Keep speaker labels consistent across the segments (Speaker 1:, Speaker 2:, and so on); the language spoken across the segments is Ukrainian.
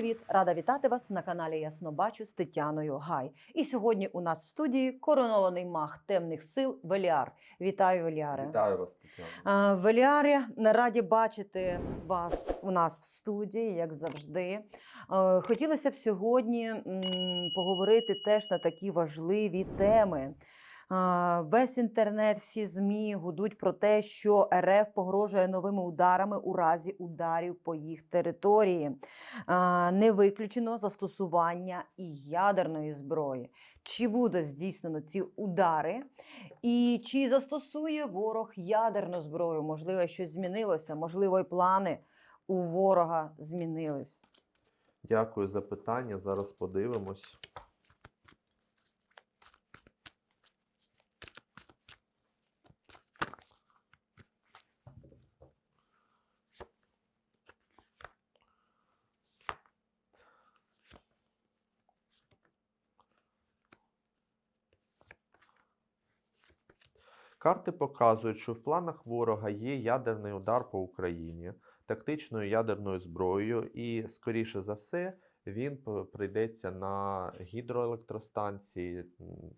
Speaker 1: привіт! Рада вітати вас на каналі Ясно Бачу з Тетяною Гай. І сьогодні у нас в студії коронований маг темних сил Веліар. Вітаю, Веліаре!
Speaker 2: Вітаю вас, Тетяна.
Speaker 1: А, Веліарі, раді бачити вас у нас в студії, як завжди. Хотілося б сьогодні поговорити теж на такі важливі теми. Весь інтернет, всі ЗМІ гудуть про те, що РФ погрожує новими ударами у разі ударів по їх території. Не виключено застосування і ядерної зброї. Чи буде здійснено ці удари? І чи застосує ворог ядерну зброю? Можливо, щось змінилося, можливо, і плани у ворога змінились.
Speaker 2: Дякую за питання. Зараз подивимось. Карти показують, що в планах ворога є ядерний удар по Україні тактичною ядерною зброєю, і, скоріше за все, він прийдеться на гідроелектростанції,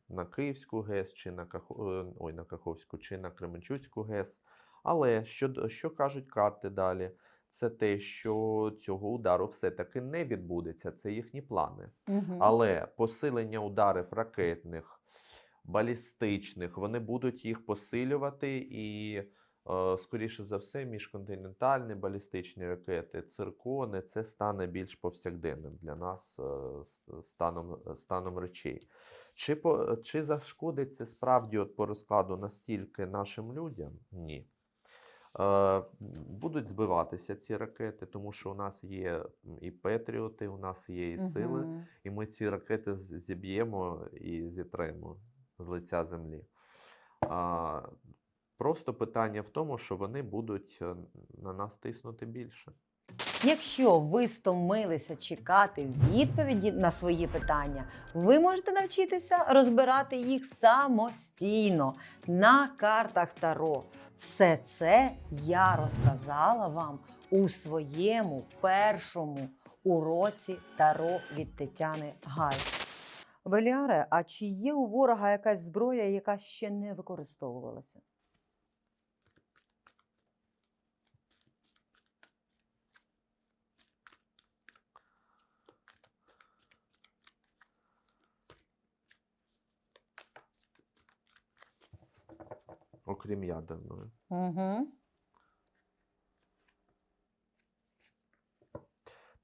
Speaker 2: на Київську ГЕС, чи на, Кахо... е, Ой, на Каховську, чи на Кременчуцьку ГЕС. Але що, що кажуть карти далі? Це те, що цього удару все-таки не відбудеться, це їхні плани. Але посилення ударів ракетних, балістичних, вони будуть їх посилювати і, е, скоріше за все, міжконтинентальні балістичні ракети, циркони, це стане більш повсякденним для нас е, станом, станом речей. Чи, по, чи зашкодить це справді от по розкладу настільки нашим людям? Ні. Е, Будуть збиватися ці ракети, тому що у нас є і Петріоти, у нас є і сили,
Speaker 1: Мгм.
Speaker 2: і ми ці ракети зіб'ємо і зітремо з лиця землі. А, просто питання в тому, що вони будуть е, на нас тиснути більше.
Speaker 1: Якщо ви стомилися чекати відповіді на свої питання, ви можете навчитися розбирати їх самостійно на картах Таро. Все це я розказала вам у своєму першому уроці Таро від Тетяни Гай. Веліаре, а чи є у ворога якась зброя, яка ще не використовувалася?
Speaker 2: Окрім ядерної.
Speaker 1: Угу.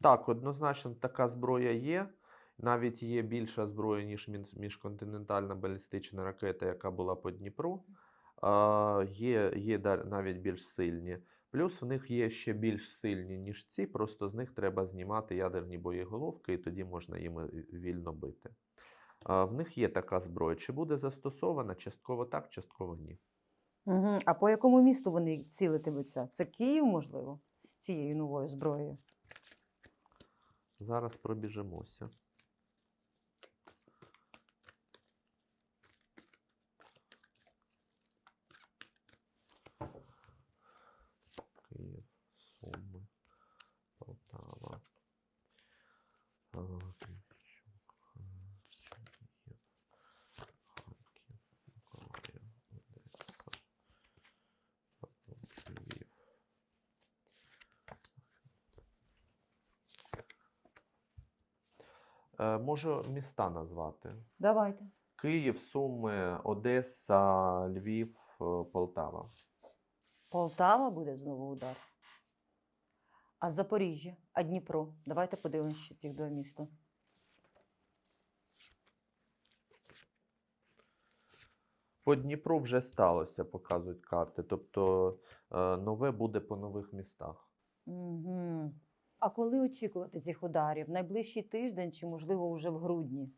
Speaker 2: Так, однозначно така зброя є. Навіть є більша зброя, ніж міжконтинентальна балістична ракета, яка була по Дніпру. Є є навіть більш сильні. Плюс в них є ще більш сильні, ніж ці, просто з них треба знімати ядерні боєголовки, і тоді можна їми вільно бити. В них є така зброя. Чи буде застосована? Частково так, частково ні.
Speaker 1: Угу. А по якому місту вони цілитимуться? Це Київ, можливо, цією новою зброєю?
Speaker 2: Зараз пробіжимося. Київ, Суми, Полтава. а, Кременчук, а, Київ, Харків, Миколаїв, Одеса, Львів. Е, Можу міста назвати.
Speaker 1: Давайте.
Speaker 2: Київ, Суми, Одеса, Львів, е, Полтава.
Speaker 1: Полтава буде знову удар. А Запоріжжя, а Дніпро. Давайте подивимося ще цих два міста.
Speaker 2: По Дніпру вже сталося, показують карти. Тобто е, нове буде по нових містах.
Speaker 1: Угу. А коли очікувати цих ударів? Найближчий тиждень чи, можливо, вже в грудні?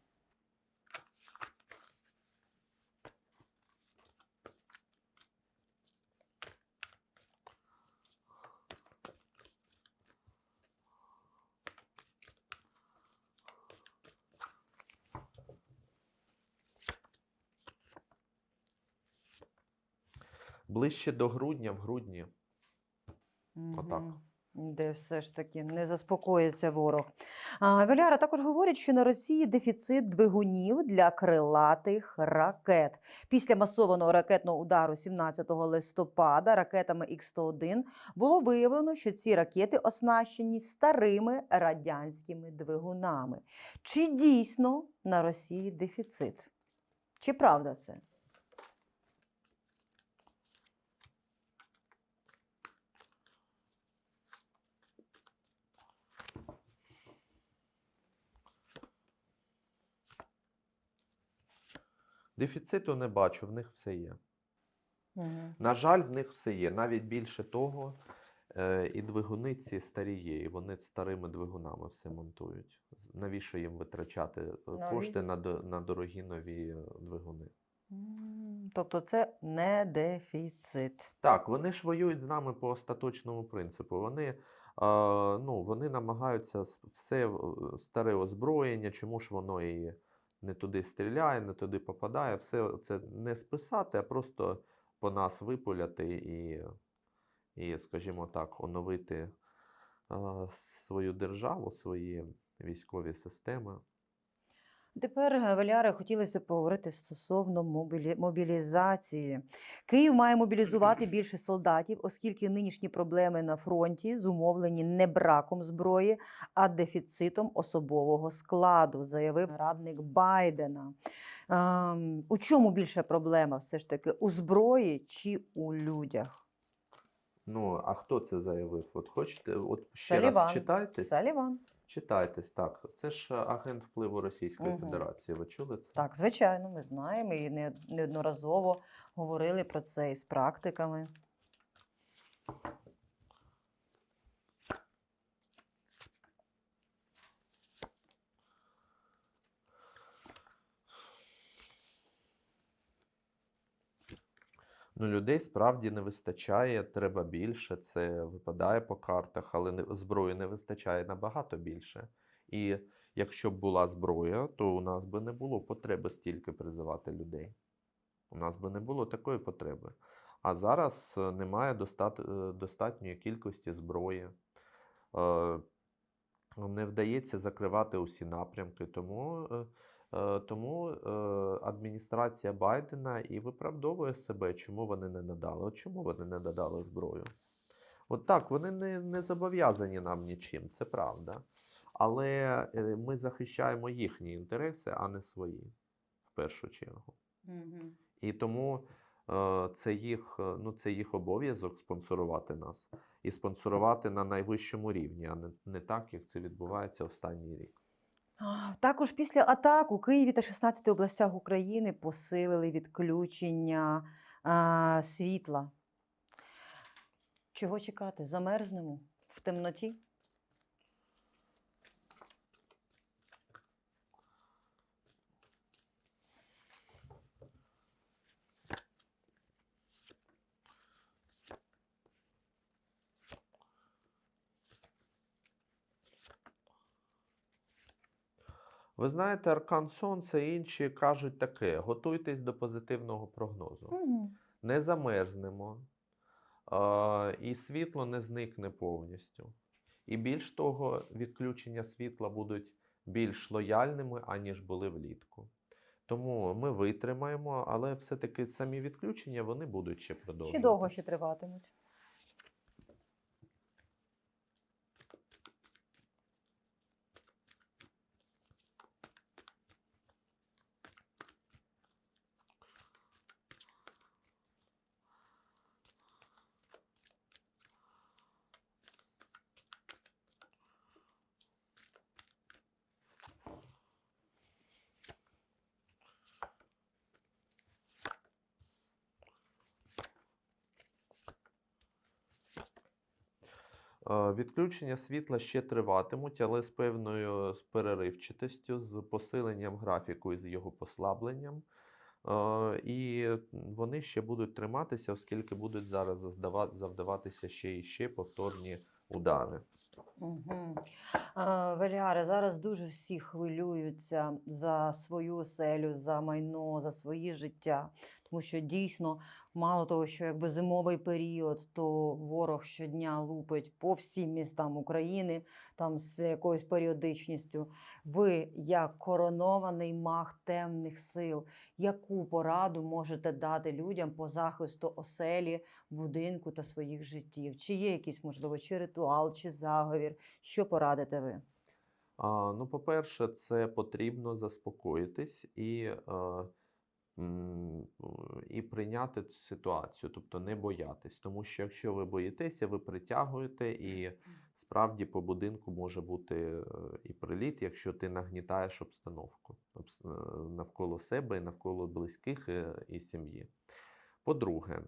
Speaker 2: Ближче до грудня, в грудні. Отак.
Speaker 1: Де все ж таки не заспокоїться ворог. А, Валяра також говорять, що на Росії дефіцит двигунів для крилатих ракет. Після масованого ракетного удару 17 листопада ракетами Х-101 було виявлено, що ці ракети оснащені старими радянськими двигунами. Чи дійсно на Росії дефіцит? Чи правда це?
Speaker 2: Дефіциту не бачу, в них все є.
Speaker 1: Угу.
Speaker 2: На жаль, в них все є. Навіть більше того, е, і двигуни ці старі є, і вони старими двигунами все монтують. Навіщо їм витрачати е,
Speaker 1: Нові?
Speaker 2: кошти на, на дорогі нові е, двигуни?
Speaker 1: Тобто це не дефіцит.
Speaker 2: Так, вони ж воюють з нами по остаточному принципу. Вони, е, ну, вони намагаються все старе озброєння, чому ж воно і не туди стріляє, не туди попадає. Все це не списати, а просто по нас випуляти і, і скажімо так, оновити е, свою державу, свої військові системи.
Speaker 1: Тепер, е, Валяре, хотілося поговорити стосовно мобілі... мобілізації. Київ має мобілізувати більше солдатів, оскільки нинішні проблеми на фронті зумовлені не браком зброї, а дефіцитом особового складу, заявив радник Байдена. Ем, у чому більша проблема все ж таки у зброї чи у людях?
Speaker 2: Ну, а хто це заявив? От хочете, от ще
Speaker 1: Саліван.
Speaker 2: раз читайтесь.
Speaker 1: Саліван.
Speaker 2: Читайтесь, так. Це ж е, агент впливу Російської
Speaker 1: угу.
Speaker 2: Федерації. Ви чули це?
Speaker 1: Так, звичайно, ми знаємо і неодноразово говорили про це із практиками.
Speaker 2: Ну, людей справді не вистачає, треба більше. Це випадає по картах, але зброї не вистачає набагато більше. І якщо б була зброя, то у нас би не було потреби стільки призивати людей. У нас би не було такої потреби. А зараз е, немає достат... е, достатньої кількості зброї. Е, Не вдається закривати усі напрямки, тому, е, тому е, адміністрація Байдена і виправдовує себе, чому вони не надали. От чому вони не надали зброю? От так, вони не, не зобов'язані нам нічим, це правда. Але е, ми захищаємо їхні інтереси, а не свої, в першу чергу. І тому е, це їх, е, ну, це їх обов'язок спонсорувати нас і спонсорувати на найвищому рівні, а не, не так, як це відбувається останній рік.
Speaker 1: Також після атак у Києві та 16 областях України посилили відключення а, світла. Чого чекати? Замерзнемо в темноті?
Speaker 2: Ви знаєте, Аркан Сонця і інші кажуть таке: готуйтесь до позитивного прогнозу. Не замерзнемо, е, і світло не зникне повністю. І більш того, відключення світла будуть більш лояльними, аніж були влітку. Тому ми витримаємо, але все-таки самі відключення вони будуть ще
Speaker 1: Ще
Speaker 2: продовжувати.
Speaker 1: довго ще триватимуть.
Speaker 2: Відключення світла ще триватимуть, але з певною з переривчатостю, з посиленням графіку і з його послабленням. Е, І вони ще будуть триматися, оскільки будуть зараз завдава- завдаватися ще і ще повторні удари.
Speaker 1: Угу. Валіаре, зараз дуже всі хвилюються за свою оселю, за майно, за свої життя. Тому що дійсно мало того, що якби зимовий період, то ворог щодня лупить по всім містам України, там з якоюсь періодичністю. Ви, як коронований маг темних сил, яку пораду можете дати людям по захисту оселі, будинку та своїх життів? Чи є якийсь, можливо, чи ритуал, чи заговір? Що порадите ви?
Speaker 2: А, ну, по-перше, це потрібно заспокоїтись і, е, і прийняти цю ситуацію, тобто не боятись. Тому що якщо ви боїтеся, ви притягуєте, і справді по будинку може бути е, і приліт, якщо ти нагнітаєш обстановку е, навколо себе і навколо близьких е, і сім'ї. По-друге,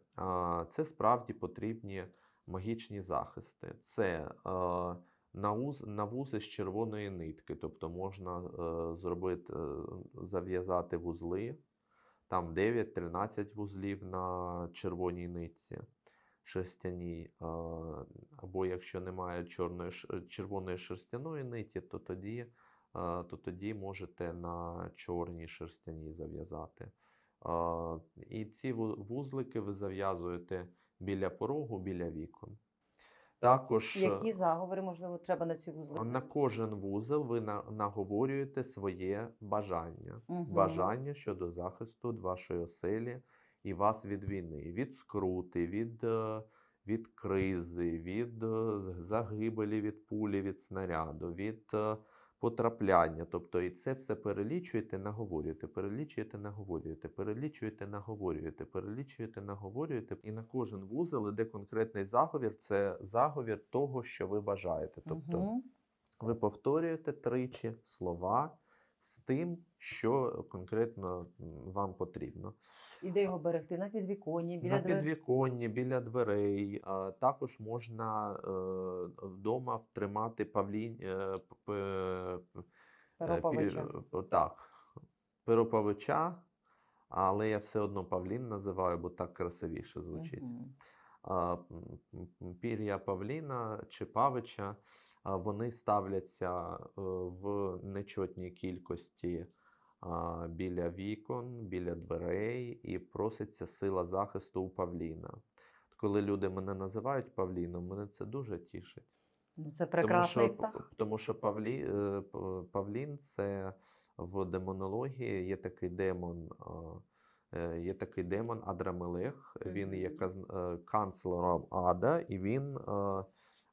Speaker 2: це справді потрібні магічні захисти. Це навузи з червоної нитки, тобто можна зробити, зав'язати вузли, там 9-13 вузлів на червоній нитці шерстяній, е, або якщо немає чорної, червоної шерстяної ниті, то тоді, е, то тоді можете на чорній шерстяній зав'язати. Е, І ці вузлики ви зав'язуєте біля порогу, біля вікон. Також е,
Speaker 1: Які заговори, можливо, треба на ці вузли?
Speaker 2: на кожен вузол ви на- наговорюєте своє бажання.
Speaker 1: угу.
Speaker 2: Бажання щодо захисту вашої оселі і вас від війни, від скрути, від, е, від кризи, від е, загибелі від пулі, від снаряду, від потрапляння. Тобто і це все перелічуєте, наговорюєте, перелічуєте, наговорюєте, перелічуєте, наговорюєте, перелічуєте, наговорюєте. І на кожен вузол іде конкретний заговір. Це заговір того, що ви бажаєте. Тобто
Speaker 1: угу.
Speaker 2: ви повторюєте тричі слова з тим, що конкретно вам потрібно.
Speaker 1: І де його берегти? На підвіконні, біля
Speaker 2: На
Speaker 1: дверей?
Speaker 2: підвіконні, біля дверей. Також можна е, вдома втримати павлінь, е, п- п- п-
Speaker 1: Пероповича.
Speaker 2: так, пероповича, але я все одно павлін називаю, бо так красивіше звучить. М, пір'я павліна чи павича, вони ставляться в нечотній кількості біля вікон, біля дверей, і проситься сила захисту у павліна. Коли люди мене називають павліном, мене це дуже тішить.
Speaker 1: Ну, це прекрасний
Speaker 2: тому, що,
Speaker 1: птах.
Speaker 2: Тому що Павлі, е, Павлін це в демонології є такий демон. е, Є такий демон Адрамелех. Він є е, канцлером Ада, і він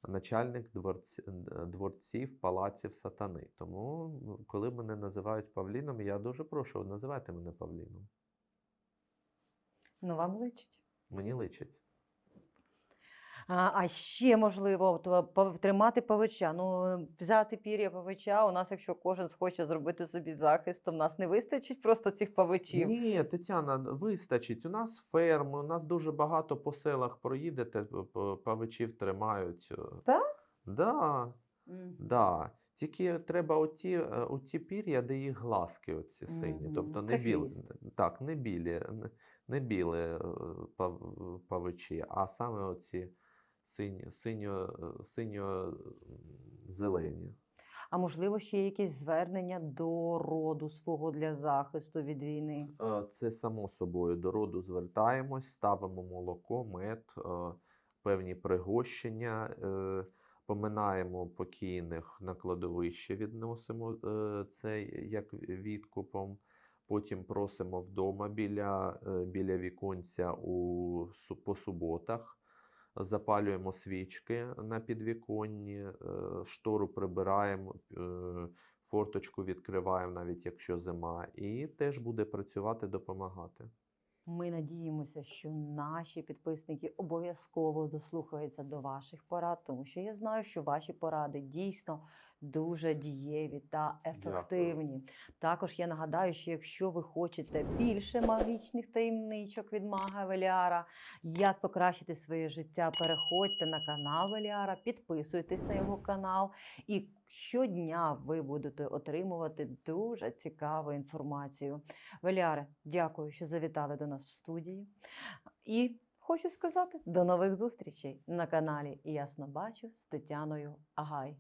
Speaker 2: начальник дворці, дворців палаців сатани. Тому, коли мене називають Павліном, я дуже прошу, називайте мене Павліном.
Speaker 1: Ну, вам личить.
Speaker 2: Мені личить.
Speaker 1: А, ще можливо, то пав- тримати павича. Ну, взяти пір'я павича. У нас, якщо кожен схоче зробити собі захист, то в нас не вистачить просто цих павичів.
Speaker 2: Ні, Тетяна, вистачить. У нас ферми, у нас дуже багато по селах проїдете, павичів тримають. е.
Speaker 1: Так?
Speaker 2: Да,
Speaker 1: Мгм.
Speaker 2: да. Тільки треба оті, е, оті пір'я, де їх глазки оці сині.
Speaker 1: Мгм.
Speaker 2: Тобто не білі, так, не білі, не, білі е, павичі, а саме оці синьо, синьо, синьо м, зелені.
Speaker 1: А можливо, ще є якесь звернення до роду свого для захисту від війни.
Speaker 2: Е, Це само собою до роду звертаємось, ставимо молоко, мед, е, певні пригощення, е, поминаємо покійних на кладовище, відносимо це як відкупом. Потім просимо вдома біля, біля віконця у, по суботах. Запалюємо свічки на підвіконні, е, штору прибираємо, е, форточку відкриваємо, навіть якщо зима, і теж буде працювати, допомагати.
Speaker 1: Ми надіємося, що наші підписники обов'язково дослухаються до ваших порад, тому що я знаю, що ваші поради дійсно дуже дієві та ефективні. Також я нагадаю, що якщо ви хочете більше магічних таємничок від мага Веліара, як покращити своє життя, переходьте на канал Веліара, підписуйтесь на його канал, і щодня ви будете отримувати дуже цікаву інформацію. Веліаре, дякую, що завітали до нас в студії. І хочу сказати до нових зустрічей на каналі Ясно бачу з Тетяною Агай.